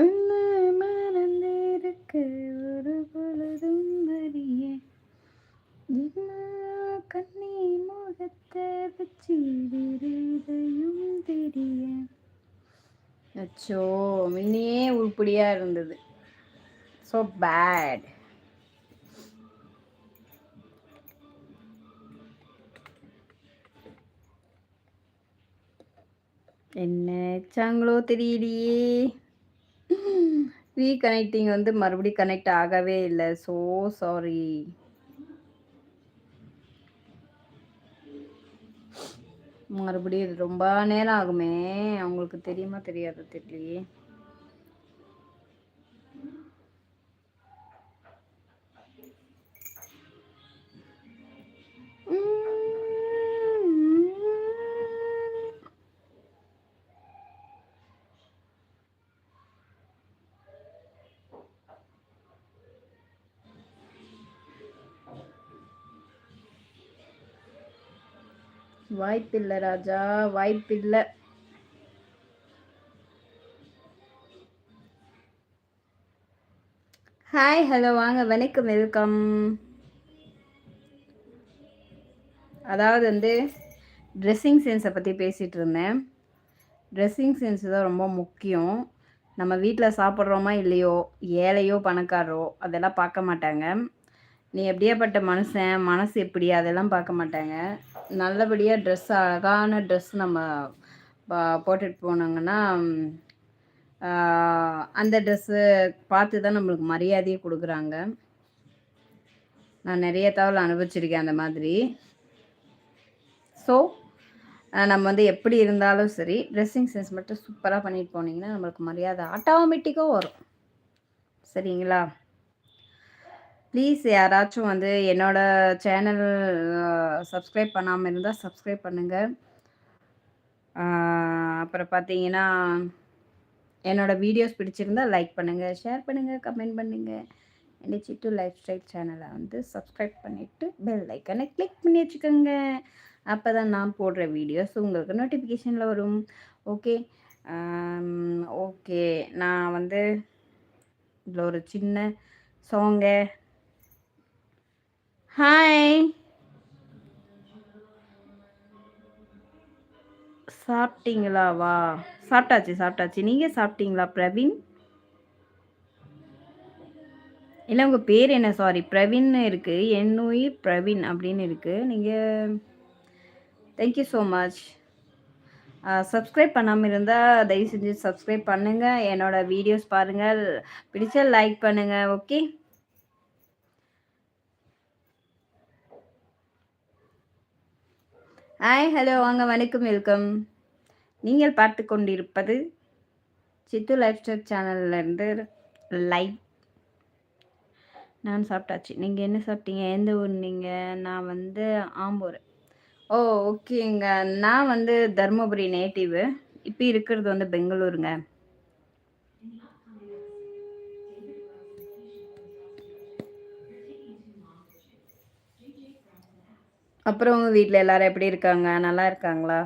உன்னை மறந்திருக்க ஒரு பொழுதும் வரிய. கண்ணி முகத்தை வச்சு விருதையும் தெரிய. அச்சோ முன்னையே உருப்படியா இருந்தது. ஸோ பேட் என்ன வச்சாங்களோ தெரியலையே. ரீகனெக்டிங் வந்து மறுபடியும் கனெக்ட் ஆகவே இல்லை. ஸோ சாரி மறுபடியும் ரொம்ப நேரம் ஆகுமே. அவங்களுக்கு தெரியுமா தெரியாத தெரியலையே. வாய்ப்பில்லை ராஜா வாய்ப்பில்லை. ஹாய் ஹலோ வாங்க வணக்கம் வெல்கம் அதாவது வந்து ட்ரெஸ்ஸிங் சென்ஸை பற்றி பேசிகிட்டு இருந்தேன். ட்ரெஸ்ஸிங் சென்ஸ் தான் ரொம்ப முக்கியம். நம்ம வீட்டில் சாப்பிட்றோமா இல்லையோ ஏழையோ பணக்காரரோ அதெல்லாம் பார்க்க மாட்டாங்க. நீ எப்படியாப்பட்ட மனுஷன் மனசு எப்படி அதெல்லாம் பார்க்க மாட்டாங்க. நல்லபடியாக ட்ரெஸ் அழகான ட்ரெஸ் நம்ம போட்டுட்டு போனாங்கன்னா அந்த ட்ரெஸ்ஸு பார்த்து தான் நம்மளுக்கு மரியாதையை கொடுக்குறாங்க. நான் நிறைய தகவல் அனுபவிச்சிருக்கேன் அந்த மாதிரி. ஸோ நம்ம வந்து எப்படி இருந்தாலும் சரி ட்ரெஸ்ஸிங் சென்ஸ் மட்டும் சூப்பராக பண்ணிட்டு போனீங்கன்னா நம்மளுக்கு மரியாதை ஆட்டோமேட்டிக்காக வரும். சரிங்களா? ப்ளீஸ் யாராச்சும் வந்து என்னோடய சேனல் சப்ஸ்கிரைப் பண்ணாமல் இருந்தால் சப்ஸ்கிரைப் பண்ணுங்கள் அப்புறம் பார்த்தீங்கன்னா என்னோடய வீடியோஸ் பிடிச்சிருந்தால் லைக் பண்ணுங்கள் ஷேர் பண்ணுங்கள் கமெண்ட் பண்ணுங்கள் என்னை சிட்டு லைஃப் ஸ்டைல் சேனலை வந்து சப்ஸ்கிரைப் பண்ணிவிட்டு பெல் ஐக்கனை கிளிக் பண்ணி வச்சுக்கோங்க. அப்போ தான் நான் போடுற வீடியோஸ் உங்களுக்கு நோட்டிஃபிகேஷனில் வரும். ஓகே ஓகே நான் வந்து இதில் ஒரு சின்ன சாங்கை ஹாய் சாப்பிட்டீங்களாவா சாப்பிட்டாச்சு சாப்பிட்டாச்சு. நீங்கள் சாப்பிட்டீங்களா பிரவீன்? இல்லை உங்கள் பேர் என்ன? சாரி பிரவீன் இருக்குது என் உயிர் பிரவீன் அப்படின்னு இருக்குது நீங்கள் தேங்க்யூ ஸோ மச் சப்ஸ்கிரைப் பண்ணாமல் இருந்தால் தயவு செஞ்சு சப்ஸ்கிரைப் பண்ணுங்கள் என்னோடய வீடியோஸ் பாருங்கள் பிடிச்சா லைக் பண்ணுங்கள் ஓகே ஹாய் ஹலோ வாங்க வணக்கம் வெல்கம் நீங்கள் பார்த்து கொண்டிருப்பது சித்து லைஃப் ஸ்டைல் சேனல்லேருந்து லைவ் நான் சாப்பிட்டாச்சு. நீங்கள் என்ன சாப்பிட்டீங்க? எந்த ஊர் நீங்கள் நான் வந்து ஆம்பூர். ஓ ஓகேங்க நான் வந்து தருமபுரி நேட்டிவு இப்போ இருக்கிறது வந்து பெங்களூருங்க. அப்புறம் உங்கள் வீட்டில் எல்லாரும் எப்படி இருக்காங்க? நல்லா இருக்காங்களா?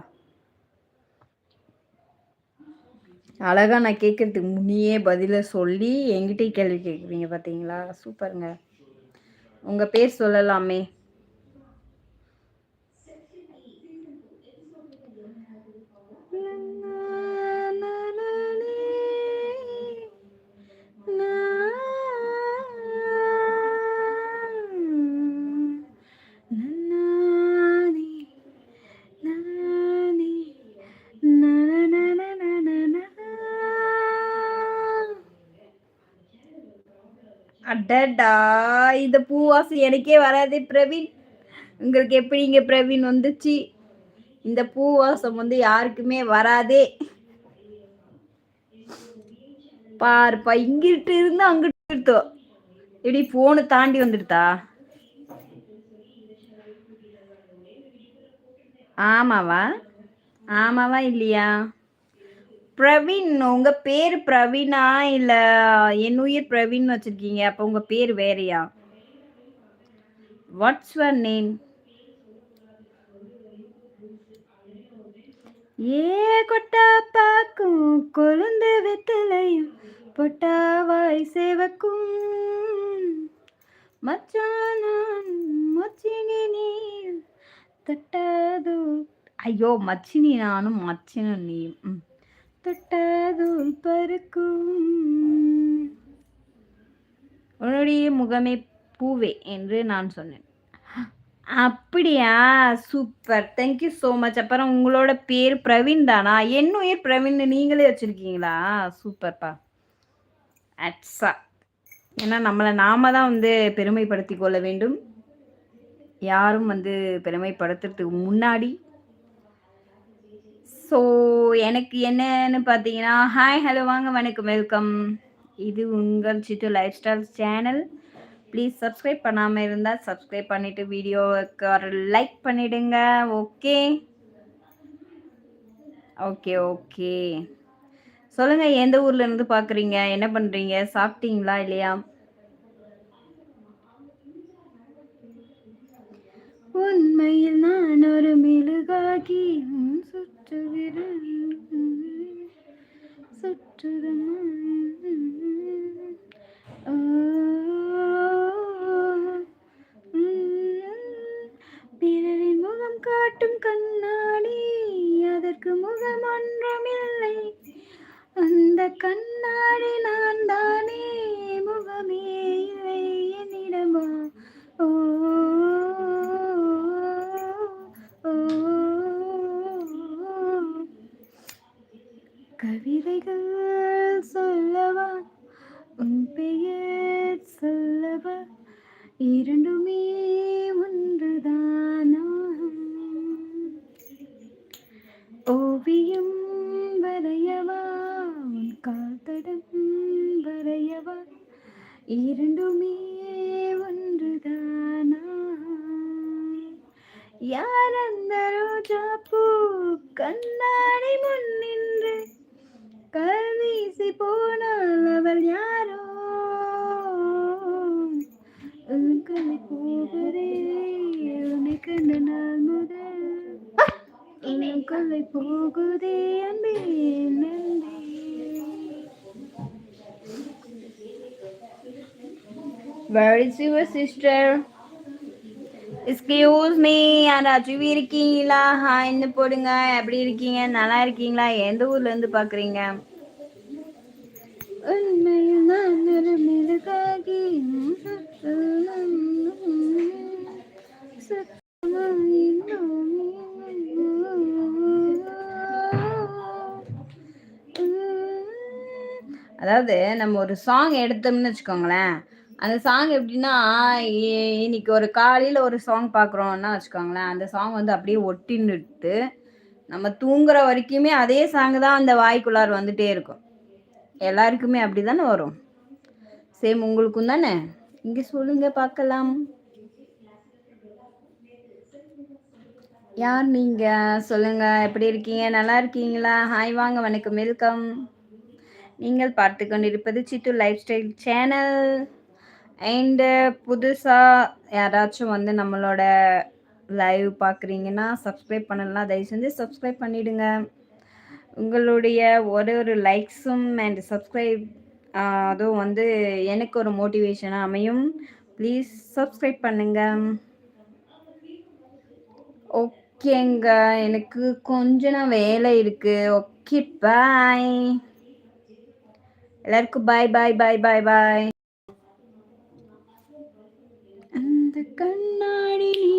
அழகாக நான் கேட்குறதுக்கு முன்னையே பதிலை சொல்லி எங்கிட்டே கேள்வி கேட்குறீங்க பார்த்தீங்களா சூப்பருங்க. உங்கள் பேர் சொல்லலாமே. அடடா இந்த பூவாசம் எனக்கே வராது பிரவீன். உங்களுக்கு எப்படிங்க பிரவீன் வந்துச்சு? இந்த பூவாசம் வந்து யாருக்குமே வராதே. பாருப்பா இங்கிட்டு இருந்து அங்கிட்டு இருத்தோம் இப்படி போனு தாண்டி வந்துடுதா? ஆமாவா? ஆமாவா இல்லையா? பிரவீன் உங்க பேர் பிரவீனா? இல்ல என் உயிர் பிரவீன் வச்சிருக்கீங்க. அப்ப உங்க பேர் வேறையா? வாட்ஸ் யுவர் நேம் ஏ கொட்டா பாக்கும் கொழுந்து வெத்தலையும் பொட்டாவாய் சேவக்கும். மச்சானான் மச்சினி நீர் தட்டாதோ. ஐயோ மச்சினி நானும் மச்சினும் நீயும். தொட்டதும் பருக்கும். உன்னுடைய முகமே பூவே என்று நான் சொன்னேன். அப்படியா? சூப்பர் தேங்க்யூ ஸோ மச் அப்புறம் உங்களோட பேர் பிரவீன் தானா? என் உயிர் பிரவீன் நீங்களே வச்சிருக்கீங்களா? சூப்பர்ப்பா அட்ஸா ஏன்னா நம்மளை நாம தான் வந்து பெருமைப்படுத்தி கொள்ள வேண்டும். யாரும் வந்து பெருமைப்படுத்துறதுக்கு முன்னாடி ஸோ எனக்கு என்னன்னு பார்த்தீங்கன்னா ஹாய் ஹலோ வாங்க வணக்கம் வெல்கம் இது உங்கள் Sittu lifestyle channel please subscribe பண்ணாமல் இருந்தால் சப்ஸ்கிரைப் பண்ணிவிட்டு வீடியோவுக்கு ஒரு லைக் பண்ணிவிடுங்க ஓகே ஓகே ஓகே சொல்லுங்கள் எந்த ஊர்லேருந்து பார்க்குறீங்க என்ன பண்ணுறீங்க சாப்பிட்டீங்களா இல்லையா? உண்மையில் நான் ஒரு மெழுகாகி சுற்றுகிறேன் சுற்றுகிறேன் சுற்றுதமா ஓ, உம், பிறரின் முகம் காட்டும் கண்ணாடி அதற்கு முகம் ஒன்றுமில்லை அந்த கண்ணாடி நான் தானே முகமே இல்லை என்னிடமா ஓ ஓ, கவிதைகள் சொல்லவா உன் பெயர் சொல்லவா இரண்டுமே ஒன்றுதானா? ஓவியம் வரையவா? உன் கால்தடம் வரையவா? இரண்டுமே ஒன்றுதானா? யார் அந்த ரோஜா பூ கண்ணாடி முன் நின்று கல் போனால் அவள் யாரோ? உனக்கு நாள் முதல் இன்னும் கொள்ளை போகுதே அன்பே நன்றி Where is your sister? Excuse me யாராச்சும் இருக்கீங்களா ஹாய்ன்னு போடுங்க. எப்படி இருக்கீங்க? நல்லா இருக்கீங்களா? எந்த ஊர்ல இருந்து பாக்குறீங்க? உண்மையில் நான் ஒரு மெழுகாகி அதாவது நம்ம ஒரு சாங் எடுத்தோம்னு வச்சுக்கோங்களேன். அந்த சாங் எப்படின்னா இ- இன்னைக்கு ஒரு காலையில் ஒரு சாங் பார்க்குறோம்னா வச்சுக்கோங்களேன் அந்த சாங் வந்து அப்படியே ஒட்டின்னுட்டு நம்ம தூங்குற வரைக்குமே அதே சாங் தான் அந்த வாய்க்குள்ளார் வந்துட்டே இருக்கும். எல்லாருக்குமே அப்படி தானே வரும்? சேம் உங்களுக்கும் தானே? இங்கே சொல்லுங்க பார்க்கலாம். யார் நீங்கள் சொல்லுங்கள் எப்படி இருக்கீங்க? நல்லா இருக்கீங்களா? ஹாய் வாங்க வணக்கம் வெல்கம் நீங்கள் பார்த்து கொண்டிருப்பது Sithu lifestyle channel. And புதுசாக யாராச்சும் வந்து நம்மளோட லைவ் பார்க்குறீங்கன்னா சப்ஸ்கிரைப் பண்ணலாம். தயவு செஞ்சு சப்ஸ்கிரைப் பண்ணிவிடுங்க உங்களுடைய ஒரு ஒரு லைக்ஸும் அண்ட் சப்ஸ்கிரைப் அதுவும் வந்து எனக்கு ஒரு மோட்டிவேஷனாக அமையும். ப்ளீஸ் சப்ஸ்கிரைப் பண்ணுங்க. ஓகேங்க. எனக்கு கொஞ்சம் வேலை இருக்கு. ஓகே பாய் எல்லாருக்கும் பாய் பாய் பாய் பாய் பாய் அந்த கண்ணாடி நீ